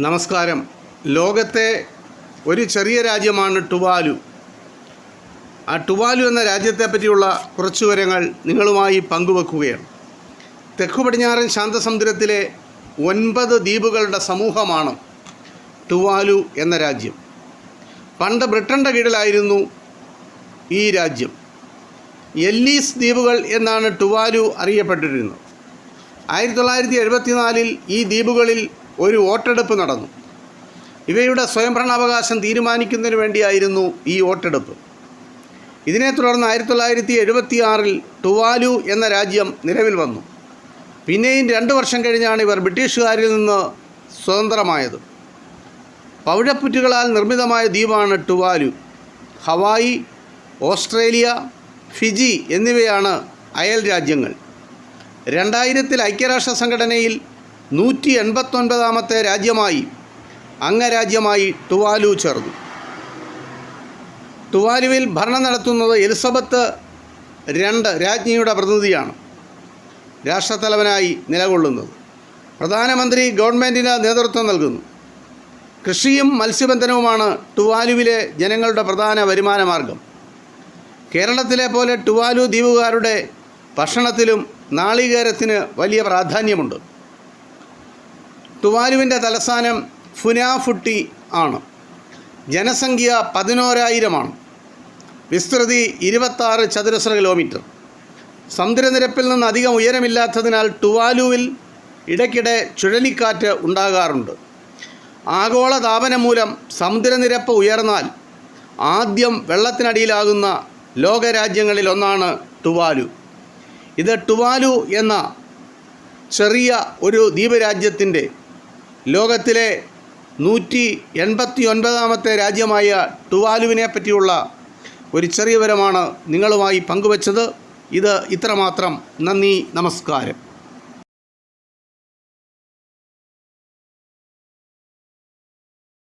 നമസ്കാരം. ലോകത്തെ ഒരു ചെറിയ രാജ്യമാണ് ടുവാലു. ആ ടുവാലു എന്ന രാജ്യത്തെ പറ്റിയുള്ള കുറച്ചു വിവരങ്ങൾ നിങ്ങളുമായി പങ്കുവെക്കുകയാണ്. തെക്കു പടിഞ്ഞാറൻ ശാന്തസമുദ്രത്തിലെ ഒൻപത് ദ്വീപുകളുടെ സമൂഹമാണ് ടുവാലു എന്ന രാജ്യം. പണ്ട് ബ്രിട്ടന്റെ കീഴിലായിരുന്നു ഈ രാജ്യം. എല്ലീസ് ദ്വീപുകൾ എന്നാണ് ടുവാലു അറിയപ്പെട്ടിരുന്നത്. ആയിരത്തി തൊള്ളായിരത്തി എഴുപത്തിനാലിൽ ഈ ദ്വീപുകളിൽ ഒരു വോട്ടെടുപ്പ് നടന്നു. ഇവയുടെ സ്വയംഭരണാവകാശം തീരുമാനിക്കുന്നതിന് വേണ്ടിയായിരുന്നു ഈ വോട്ടെടുപ്പ്. ഇതിനെ തുടർന്ന് ആയിരത്തി തൊള്ളായിരത്തി എഴുപത്തി ആറിൽ ടുവാലു എന്ന രാജ്യം നിലവിൽ വന്നു. പിന്നെയും രണ്ട് വർഷം കഴിഞ്ഞാണ് ഇവർ ബ്രിട്ടീഷുകാരിൽ നിന്ന് സ്വതന്ത്രമായത്. പവിഴപ്പുറ്റുകളാൽ നിർമ്മിതമായ ദ്വീപാണ് ടുവാലു ഹവായി ഓസ്ട്രേലിയ ഫിജി എന്നിവയാണ് അയൽ രാജ്യങ്ങൾ. രണ്ടായിരത്തിൽ ഐക്യരാഷ്ട്ര സംഘടനയിൽ നൂറ്റി എൺപത്തൊൻപതാമത്തെ രാജ്യമായി അംഗരാജ്യമായി ടുവാലു ചേർന്നു. ടുവാലുവിൽ ഭരണം നടത്തുന്നത് എലിസബത്ത് രണ്ട് രാജ്ഞിയുടെ പ്രതിനിധിയാണ് രാഷ്ട്രത്തലവനായി നിലകൊള്ളുന്നത്. പ്രധാനമന്ത്രി ഗവൺമെന്റിന് നേതൃത്വം നൽകുന്നു. കൃഷിയും മത്സ്യബന്ധനവുമാണ് ടുവാലുവിലെ ജനങ്ങളുടെ പ്രധാന വരുമാന മാർഗം കേരളത്തിലെ പോലെ ടുവാലു ദ്വീപുകാരുടെ ഭക്ഷണത്തിലും നാളികേരത്തിന് വലിയ പ്രാധാന്യമുണ്ട്. ടുവാലുവിന്റെ തലസ്ഥാനം ഫുനാഫുട്ടി ആണ്. ജനസംഖ്യ പതിനോരായിരമാണ്. വിസ്തൃതി ഇരുപത്താറ് ചതുരശ്ര കിലോമീറ്റർ. സമുദ്രനിരപ്പിൽ നിന്ന് അധികം ഉയരമില്ലാത്തതിനാൽ ടുവാലുവിൽ ഇടയ്ക്കിടെ ചുഴലിക്കാറ്റ് ഉണ്ടാകാറുണ്ട്. ആഗോള താപനം മൂലം സമുദ്രനിരപ്പ് ഉയർന്നാൽ ആദ്യം വെള്ളത്തിനടിയിലാകുന്ന ലോകരാജ്യങ്ങളിൽ ഒന്നാണ് ടുവാലു ഇത് ടുവാലു എന്ന ചെറിയ ഒരു ദ്വീപരാജ്യത്തിന്റെ ലോകത്തിലെ നൂറ്റി എൺപത്തി ഒൻപതാമത്തെ രാജ്യമായ ടുവാലുവിനെ പറ്റിയുള്ള ഒരു ചെറിയ വിവരമാണ് നിങ്ങളുമായി പങ്കുവച്ചത്. ഇത് ഇത്രമാത്രം. നന്ദി നമസ്കാരം.